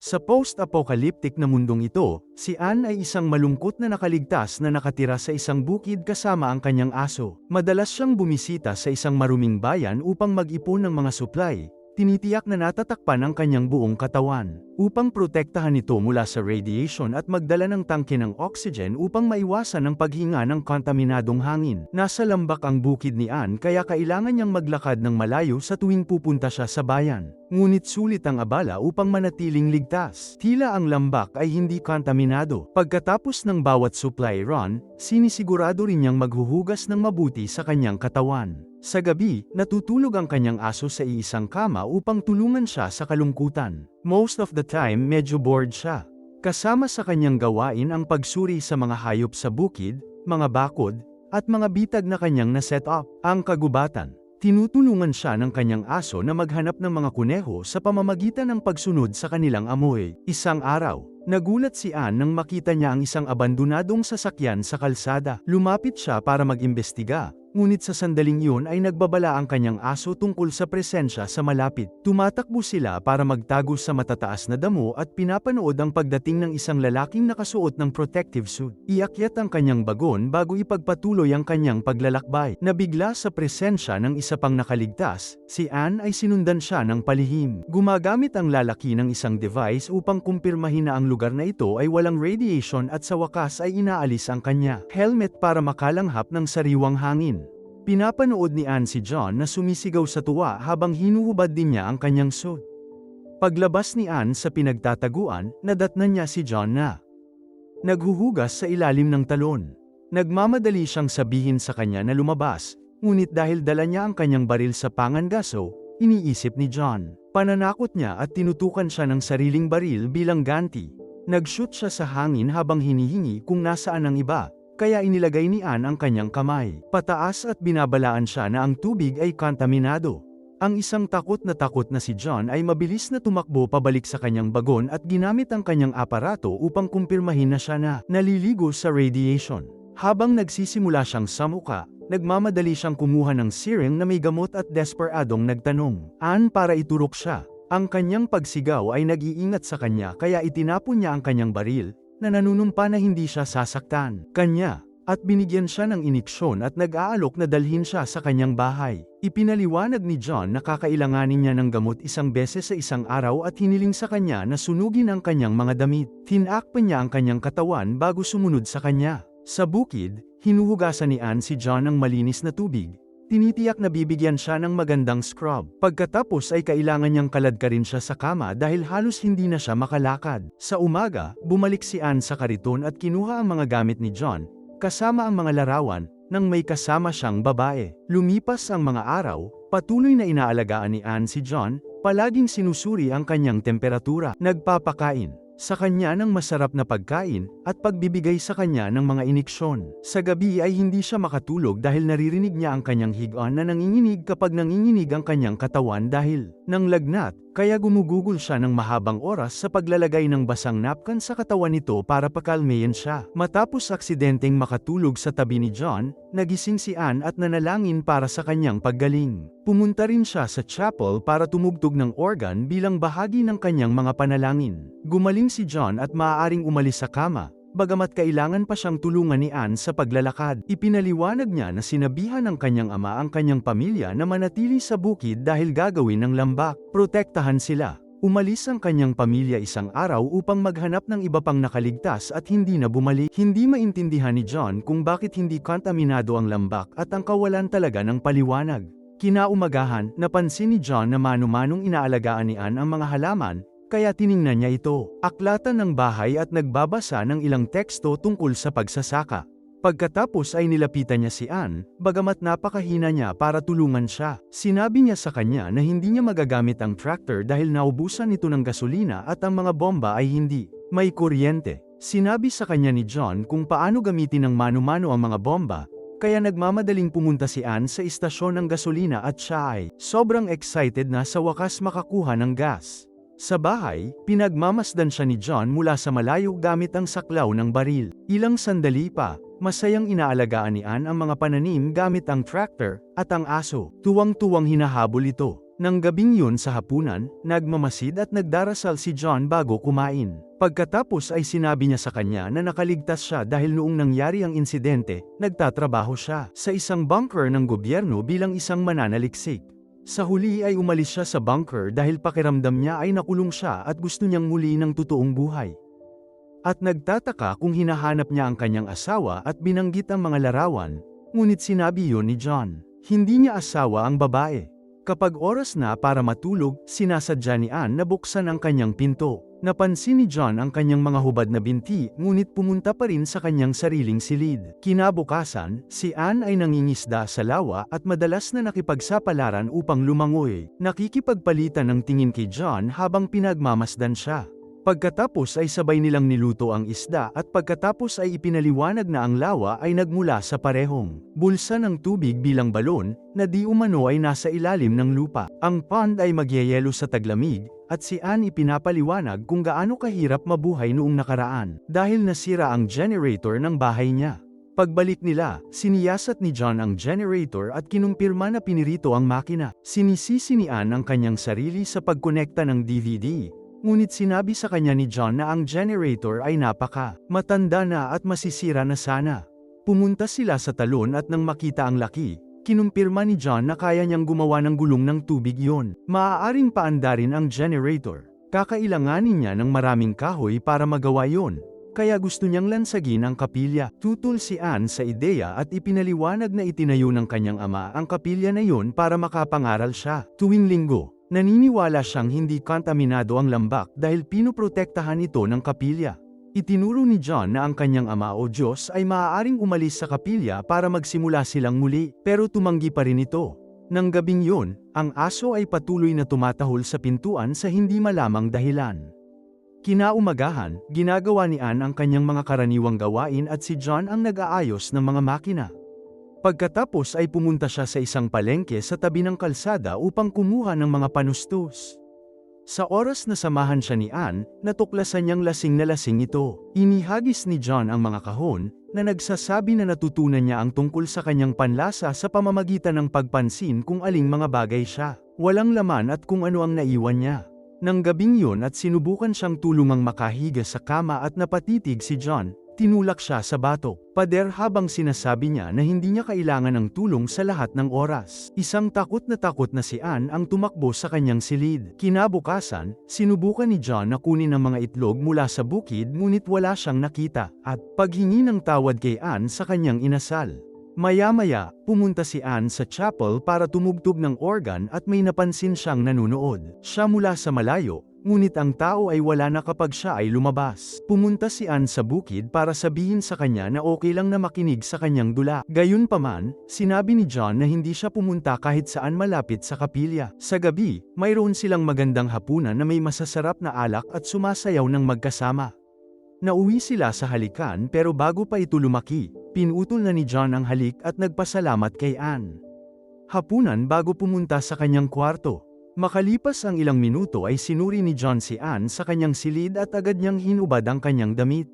Sa post-apocalyptic na mundong ito, si Anne ay isang malungkot na nakaligtas na nakatira sa isang bukid kasama ang kanyang aso. Madalas siyang bumisita sa isang maruming bayan upang mag-ipon ng mga supply, tinitiyak na natatakpan ang kanyang buong katawan, upang protektahan ito mula sa radiation at magdala ng tangke ng oxygen upang maiwasan ang paghinga ng kontaminadong hangin. Nasa lambak ang bukid ni Anne kaya kailangan niyang maglakad ng malayo sa tuwing pupunta siya sa bayan. Ngunit sulit ang abala upang manatiling ligtas. Tila ang lambak ay hindi kontaminado. Pagkatapos ng bawat supply run, sinisigurado rin niyang maghuhugas ng mabuti sa kanyang katawan. Sa gabi, natutulog ang kanyang aso sa iisang kama upang tulungan siya sa kalungkutan. Most of the time medyo bored siya. Kasama sa kanyang gawain ang pagsuri sa mga hayop sa bukid, mga bakod, at mga bitag na kanyang na-set up. Ang kagubatan. Tinutulungan siya ng kanyang aso na maghanap ng mga kuneho sa pamamagitan ng pagsunod sa kanilang amoy. Isang araw, nagulat si Anne nang makita niya ang isang abandonadong sasakyan sa kalsada. Lumapit siya para mag-imbestiga, ngunit sa sandaling iyon ay nagbabala ang kanyang aso tungkol sa presensya sa malapit. Tumatakbo sila para magtago sa matataas na damo at pinapanood ang pagdating ng isang lalaking nakasuot ng protective suit. Iakyat ang kanyang bagon bago ipagpatuloy ang kanyang paglalakbay. Nabigla sa presensya ng isa pang nakaligtas, si Anne ay sinundan siya ng palihim. Gumagamit ang lalaki ng isang device upang kumpirmahin na ang lugar na ito ay walang radiation at sa wakas ay inaalis ang kanya. Helmet para makalanghap ng sariwang hangin. Pinapanood ni Anne si John na sumisigaw sa tuwa habang hinuhubad din niya ang kanyang suit. Paglabas ni Anne sa pinagtataguan, nadatnan niya si John na naghuhugas sa ilalim ng talon. Nagmamadali siyang sabihin sa kanya na lumabas, ngunit dahil dala niya ang kanyang baril sa pangangaso, iniisip ni John. Pananakot niya at tinutukan siya ng sariling baril bilang ganti. Nag-shoot siya sa hangin habang hinihingi kung nasaan ang iba, kaya inilagay ni Anne ang kanyang kamay. Pataas at binabalaan siya na ang tubig ay kontaminado. Ang isang takot na takot na si John ay mabilis na tumakbo pabalik sa kanyang bagon at ginamit ang kanyang aparato upang kumpirmahin na siya na naliligo sa radiation. Habang nagsisimula siyang samuka, nagmamadali siyang kumuha ng serum na may gamot at desperadong nagtanong. Anne para iturok siya. Ang kanyang pagsigaw ay nag-iingat sa kanya kaya itinapon niya ang kanyang baril, na nanunumpa na hindi siya sasaktan. Kanya, at binigyan siya ng iniksyon at nag-aalok na dalhin siya sa kanyang bahay. Ipinaliwanag ni John na kakailanganin niya ng gamot isang beses sa isang araw at hiniling sa kanya na sunugin ang kanyang mga damit. Tinakpan niya ang kanyang katawan bago sumunod sa kanya. Sa bukid, hinuhugasan ni Anne si John ng malinis na tubig. Tinitiyak na bibigyan siya ng magandang scrub. Pagkatapos ay kailangan niyang kaladkarin siya sa kama dahil halos hindi na siya makalakad. Sa umaga, bumalik si Anne sa kariton at kinuha ang mga gamit ni John, kasama ang mga larawan, nang may kasama siyang babae. Lumipas ang mga araw, patuloy na inaalagaan ni Anne si John, palaging sinusuri ang kanyang temperatura, nagpapakain sa kanya ng masarap na pagkain, at pagbibigay sa kanya ng mga iniksyon. Sa gabi ay hindi siya makatulog dahil naririnig niya ang kanyang higaan na nanginginig kapag nanginginig ang kanyang katawan dahil nang lagnat, kaya gumugugol siya ng mahabang oras sa paglalagay ng basang napkan sa katawan nito para pakalmayan siya. Matapos aksidenteng makatulog sa tabi ni John, nagising si Anne at nanalangin para sa kanyang paggaling. Pumunta rin siya sa chapel para tumugtog ng organ bilang bahagi ng kanyang mga panalangin. Gumaling si John at maaaring umalis sa kama, Bagamat kailangan pa siyang tulungan ni Anne sa paglalakad, ipinaliwanag niya na sinabihan ng kanyang ama ang kanyang pamilya na manatili sa bukid dahil gagawin ng lambak. Protektahan sila. Umalis ang kanyang pamilya isang araw upang maghanap ng iba pang nakaligtas at hindi na bumalik. Hindi maintindihan ni John kung bakit hindi kontaminado ang lambak at ang kawalan talaga ng paliwanag. Kinaumagahan, napansin ni John na mano-manong inaalagaan ni Anne ang mga halaman, kaya tiningnan niya ito, aklatan ng bahay at nagbabasa ng ilang teksto tungkol sa pagsasaka. Pagkatapos ay nilapitan niya si Anne, bagamat napakahina niya para tulungan siya. Sinabi niya sa kanya na hindi niya magagamit ang tractor dahil naubusan ito ng gasolina at ang mga bomba ay hindi may kuryente. Sinabi sa kanya ni John kung paano gamitin ng mano-mano ang mga bomba, kaya nagmamadaling pumunta si Anne sa istasyon ng gasolina at siya ay sobrang excited na sa wakas makakuha ng gas. Sa bahay, pinagmamasdan siya ni John mula sa malayo gamit ang saklaw ng baril. Ilang sandali pa, masayang inaalagaan ni Anne ang mga pananim gamit ang tractor at ang aso. Tuwang-tuwang hinahabol ito. Nang gabing yun sa hapunan, nagmamasid at nagdarasal si John bago kumain. Pagkatapos ay sinabi niya sa kanya na nakaligtas siya dahil noong nangyari ang insidente, nagtatrabaho siya sa isang bunker ng gobyerno bilang isang mananaliksik. Sa huli ay umalis siya sa bunker dahil pakiramdam niya ay nakulong siya at gusto niyang muli ng totoong buhay. At nagtataka kung hinahanap niya ang kanyang asawa at binanggit ang mga larawan, ngunit sinabi yon ni John. Hindi niya asawa ang babae. Kapag oras na para matulog, sinasadya ni Anne na buksan ang kanyang pinto. Napansin ni John ang kanyang mga hubad na binti, ngunit pumunta pa rin sa kanyang sariling silid. Kinabukasan, si Anne ay nangingisda sa lawa at madalas na nakipagsapalaran upang lumangoy. Nakikipagpalitan ng tingin kay John habang pinagmamasdan siya. Pagkatapos ay sabay nilang niluto ang isda at pagkatapos ay ipinaliwanag na ang lawa ay nagmula sa parehong bulsa ng tubig bilang balon na di umano ay nasa ilalim ng lupa. Ang pond ay magyayelo sa taglamig at si Anne ipinapaliwanag kung gaano kahirap mabuhay noong nakaraan dahil nasira ang generator ng bahay niya. Pagbalik nila, siniyasat ni John ang generator at kinumpirma na pinirito ang makina. Sinisisi ni Anne ang kanyang sarili sa pagkonekta ng DVD Ngunit sinabi sa kanya ni John na ang generator ay napaka, matanda na at masisira na sana. Pumunta sila sa talon at nang makita ang laki, kinumpirma ni John na kaya niyang gumawa ng gulong ng tubig yon. Maaaring paandarin ang generator. Kakailanganin niya ng maraming kahoy para magawa yon. Kaya gusto niyang lansagin ang kapilya. Tutul si Anne sa ideya at ipinaliwanag na itinayo ng kanyang ama ang kapilya na yon para makapangaral siya. Tuwing linggo, Naniniwala siyang hindi kontaminado ang lambak dahil pinoprotektahan ito ng kapilya. Itinuro ni John na ang kanyang ama o Diyos ay maaaring umalis sa kapilya para magsimula silang muli, pero tumanggi pa rin ito. Nang gabing yun, ang aso ay patuloy na tumatahol sa pintuan sa hindi malamang dahilan. Kinaumagahan, ginagawa ni Anne ang kanyang mga karaniwang gawain at si John ang nag-aayos ng mga makina. Pagkatapos ay pumunta siya sa isang palengke sa tabi ng kalsada upang kumuha ng mga panustos. Sa oras na samahan siya ni Anne, natuklasan niyang lasing na lasing ito. Inihagis ni John ang mga kahon, na nagsasabi na natutunan niya ang tungkol sa kanyang panlasa sa pamamagitan ng pagpansin kung aling mga bagay siya. Walang laman at kung ano ang naiwan niya. Nang gabing yun at sinubukan siyang tulungang makahiga sa kama at napatitig si John, Tinulak siya sa bato, pader habang sinasabi niya na hindi niya kailangan ng tulong sa lahat ng oras. Isang takot na takot na si Anne ang tumakbo sa kanyang silid. Kinabukasan, sinubukan ni John na kunin ang mga itlog mula sa bukid ngunit wala siyang nakita, at paghingi ng tawad kay Anne sa kanyang inasal. Maya-maya, pumunta si Anne sa chapel para tumugtog ng organ at may napansin siyang nanunood. Siya mula sa malayo, Ngunit ang tao ay wala na kapag siya ay lumabas. Pumunta si Anne sa bukid para sabihin sa kanya na okay lang na makinig sa kanyang dula. Gayunpaman, sinabi ni John na hindi siya pumunta kahit saan malapit sa kapilya. Sa gabi, mayroon silang magandang hapunan na may masasarap na alak at sumasayaw ng magkasama. Nauwi sila sa halikan pero bago pa ito lumaki, pinutol na ni John ang halik at nagpasalamat kay Anne. Hapunan bago pumunta sa kanyang kwarto, Makalipas ang ilang minuto ay sinuri ni John si Anne sa kanyang silid at agad niyang hinubad ang kanyang damit.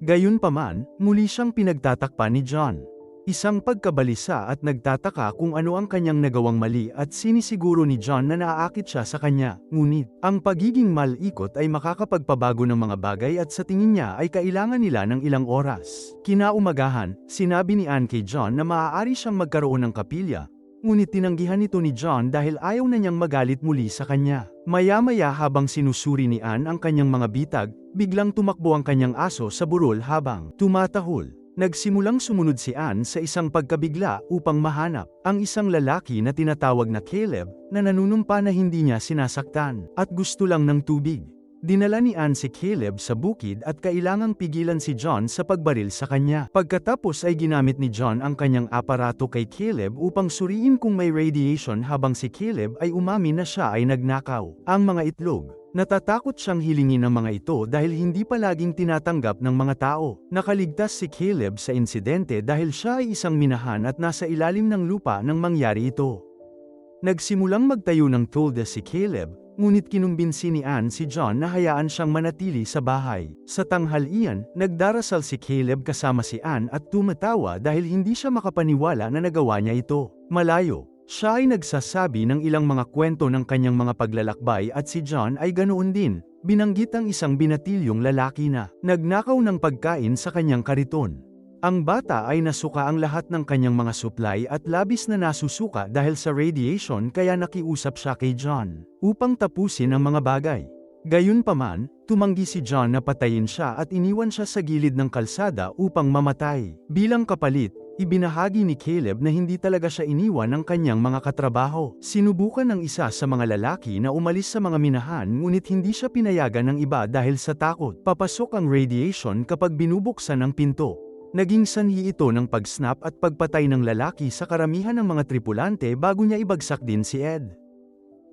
Gayunpaman, muli siyang pinagtatakpan ni John. Isang pagkabalisa at nagtataka kung ano ang kanyang nagawang mali at sinisiguro ni John na naaakit siya sa kanya. Ngunit, ang pagiging malikot ay makakapagpabago ng mga bagay at sa tingin niya ay kailangan nila ng ilang oras. Kinaumagahan, sinabi ni Anne kay John na maaari siyang magkaroon ng kapilya, Ngunit tinanggihan ito ni John dahil ayaw na niyang magalit muli sa kanya. Maya-maya habang sinusuri ni Anne ang kanyang mga bitag, biglang tumakbo ang kanyang aso sa burol habang tumatahol. Nagsimulang sumunod si Anne sa isang pagkabigla upang mahanap ang isang lalaki na tinatawag na Caleb na nanunumpa na hindi niya sinasaktan at gusto lang ng tubig. Dinala ni Anne si Caleb sa bukid at kailangang pigilan si John sa pagbaril sa kanya. Pagkatapos ay ginamit ni John ang kanyang aparato kay Caleb upang suriin kung may radiation habang si Caleb ay umamin na siya ay nagnakaw. Ang mga itlog, Natatakot siyang hilingin ang mga ito dahil hindi palaging tinatanggap ng mga tao. Nakaligtas si Caleb sa insidente dahil siya ay isang minahan at nasa ilalim ng lupa nang mangyari ito. Nagsimulang magtayo ng tolda si Caleb, Ngunit kinumbinsi ni Anne si John na hayaan siyang manatili sa bahay. Sa tanghalian, nagdarasal si Caleb kasama si Anne at tumatawa dahil hindi siya makapaniwala na nagawa niya ito. Malayo, Siya ay nagsasabi ng ilang mga kwento ng kanyang mga paglalakbay at si John ay ganoon din. Binanggit ang isang binatilyong lalaki na nagnakaw ng pagkain sa kanyang kariton. Ang bata ay nasuka ang lahat ng kanyang mga supply at labis na nasusuka dahil sa radiation kaya nakiusap siya kay John upang tapusin ang mga bagay. Gayunpaman, tumanggi si John na patayin siya at iniwan siya sa gilid ng kalsada upang mamatay. Bilang kapalit, ibinahagi ni Caleb na hindi talaga siya iniwan ng kanyang mga katrabaho. Sinubukan ng isa sa mga lalaki na umalis sa mga minahan ngunit hindi siya pinayagan ng iba dahil sa takot. Papasok ang radiation kapag binubuksan ang pinto. Naging sanhi ito ng pag-snap at pagpatay ng lalaki sa karamihan ng mga tripulante bago niya ibagsak din si Ed.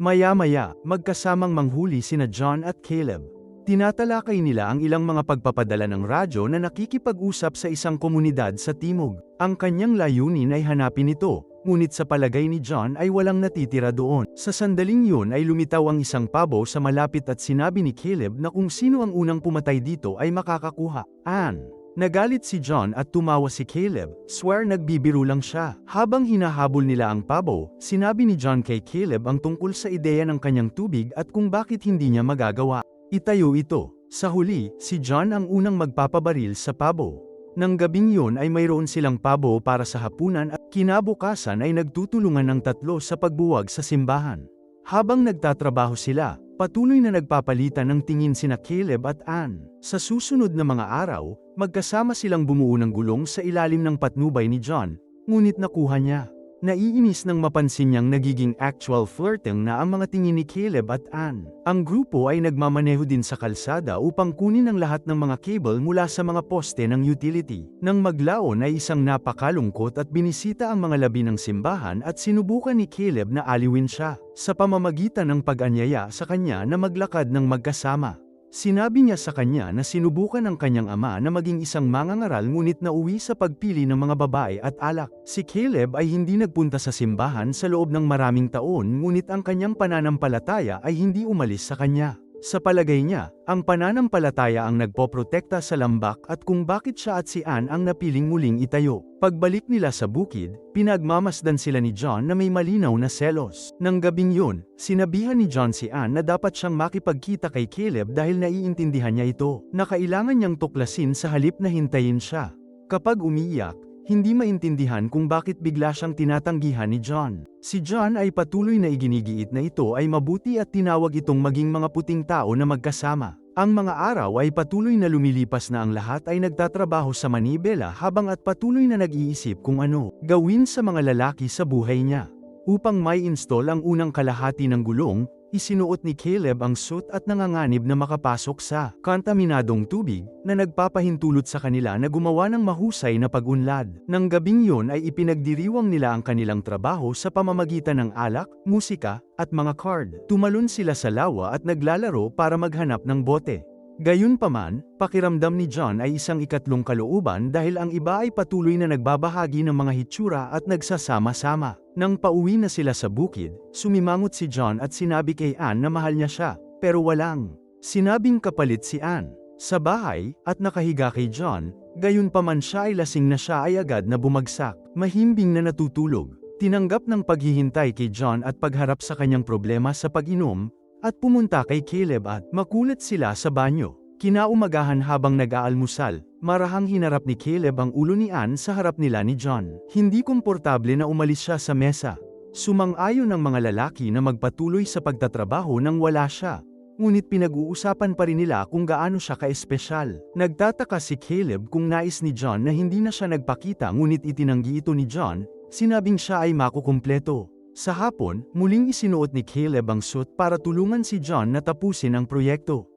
Maya-maya, magkasamang manghuli sina John at Caleb. Tinatalakay nila ang ilang mga pagpapadala ng radyo na nakikipag-usap sa isang komunidad sa Timog. Ang kanyang layunin ay hanapin ito, ngunit sa palagay ni John ay walang natitira doon. Sa sandaling yun ay lumitaw ang isang pabo sa malapit at sinabi ni Caleb na kung sino ang unang pumatay dito ay makakakuha. Anne. Nagalit si John at tumawa si Caleb, swear nagbibiro lang siya. Habang hinahabol nila ang pabo, sinabi ni John kay Caleb ang tungkol sa ideya ng kanyang tubig at kung bakit hindi niya magagawa. Itayo ito. Sa huli, si John ang unang magpapabaril sa pabo. Nang gabing yun ay mayroon silang pabo para sa hapunan at kinabukasan ay nagtutulungan ng tatlo sa pagbuwag sa simbahan. Habang nagtatrabaho sila, Patuloy na nagpapalitan ng tingin sina Caleb at Ann. Sa susunod na mga araw, magkasama silang bumuo ng gulong sa ilalim ng patnubay ni John, ngunit nakuha niya. Naiinis nang mapansin niyang nagiging actual flirting na ang mga tingin ni Caleb at Ann. Ang grupo ay nagmamaneho din sa kalsada upang kunin ang lahat ng mga cable mula sa mga poste ng utility. Nang maglaon ay isang napakalungkot at binisita ang mga labi ng simbahan at sinubukan ni Caleb na aliwin siya, sa pamamagitan ng pag-anyaya sa kanya na maglakad ng magkasama. Sinabi niya sa kanya na sinubukan ng kanyang ama na maging isang mangangaral ngunit nauwi sa pagpili ng mga babae at alak. Si Caleb ay hindi nagpunta sa simbahan sa loob ng maraming taon ngunit ang kanyang pananampalataya ay hindi umalis sa kanya. Sa palagay niya, ang pananampalataya ang nagpoprotekta sa lambak at kung bakit siya at si Anne ang napiling muling itayo. Pagbalik nila sa bukid, pinagmamasdan sila ni John na may malinaw na selos. Nang gabing yun, sinabihan ni John si Anne na dapat siyang makipagkita kay Caleb dahil naiintindihan niya ito, na kailangan niyang tuklasin sa halip na hintayin siya. Kapag umiiyak, hindi maintindihan kung bakit bigla siyang tinatanggihan ni John. Si John ay patuloy na iginigiit na ito ay mabuti at tinawag itong maging mga puting tao na magkasama. Ang mga araw ay patuloy na lumilipas na ang lahat ay nagtatrabaho sa Manibela habang at patuloy na nag-iisip kung ano gawin sa mga lalaki sa buhay niya. Upang may install ang unang kalahati ng gulong, Isinuot ni Caleb ang suit at nanganganib na makapasok sa kontaminadong tubig na nagpapahintulot sa kanila na gumawa ng mahusay na pagunlad. Nang gabing yun ay ipinagdiriwang nila ang kanilang trabaho sa pamamagitan ng alak, musika, at mga card. Tumalon sila sa lawa at naglalaro para maghanap ng bote. Gayunpaman, pakiramdam ni John ay isang ikatlong kalooban dahil ang iba ay patuloy na nagbabahagi ng mga hitsura at nagsasama-sama. Nang pauwi na sila sa bukid, sumimangot si John at sinabi kay Anne na mahal niya siya, pero walang. Sinabing kapalit si Anne. Sa bahay, at nakahiga kay John, gayunpaman siya ay lasing na siya ay agad na bumagsak, mahimbing na natutulog. Tinanggap ng paghihintay kay John at pagharap sa kanyang problema sa pag-inom, at pumunta kay Caleb at makulat sila sa banyo. Kinaumagahan habang nag-aalmusal, marahang hinarap ni Caleb ang ulo ni Anne sa harap nila ni John. Hindi komportable na umalis siya sa mesa. Sumang-ayon ng mga lalaki na magpatuloy sa pagtatrabaho nang wala siya. Ngunit pinag-uusapan pa rin nila kung gaano siya ka-espesyal. Nagtataka si Caleb kung nais ni John na hindi na siya nagpakita ngunit itinanggi ito ni John, sinabing siya ay makukumpleto. Sa hapon, muling isinuot ni Caleb ang suit para tulungan si John na tapusin ang proyekto.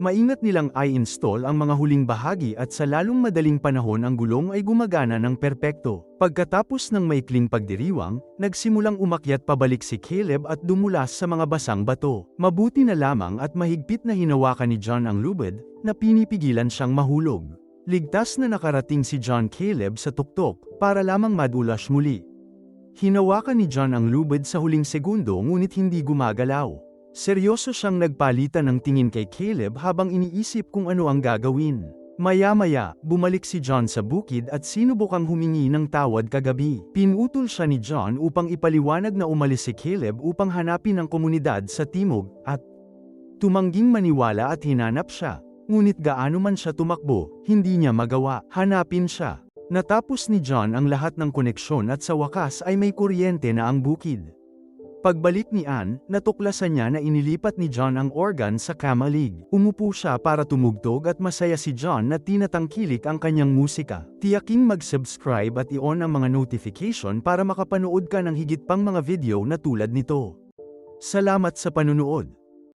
Maingat nilang i-install ang mga huling bahagi at sa lalong madaling panahon ang gulong ay gumagana ng perpekto. Pagkatapos ng maikling pagdiriwang, nagsimulang umakyat pabalik si Caleb at dumulas sa mga basang bato. Mabuti na lamang at mahigpit na hinawakan ni John ang lubid, na pinipigilan siyang mahulog. Ligtas na nakarating si John Caleb sa tuktok, para lamang madulas muli. Hinawakan ni John ang lubid sa huling segundo ngunit hindi gumagalaw. Seryoso siyang nagpalitan ng tingin kay Caleb habang iniisip kung ano ang gagawin. Maya-maya, bumalik si John sa bukid at sinubukang humingi ng tawad kagabi. Pinutol siya ni John upang ipaliwanag na umalis si Caleb upang hanapin ang komunidad sa timog, at tumangging maniwala at hinanap siya. Ngunit gaano man siya tumakbo, hindi niya magawa, hanapin siya. Natapos ni John ang lahat ng koneksyon at sa wakas ay may kuryente na ang bukid. Pagbalik ni Anne, natuklasan niya na inilipat ni John ang organ sa kamalig. Umupo siya para tumugtog at masaya si John na tinatangkilik ang kanyang musika. Tiyaking mag-subscribe at i-on ang mga notification para makapanood ka ng higit pang mga video na tulad nito. Salamat sa panunood.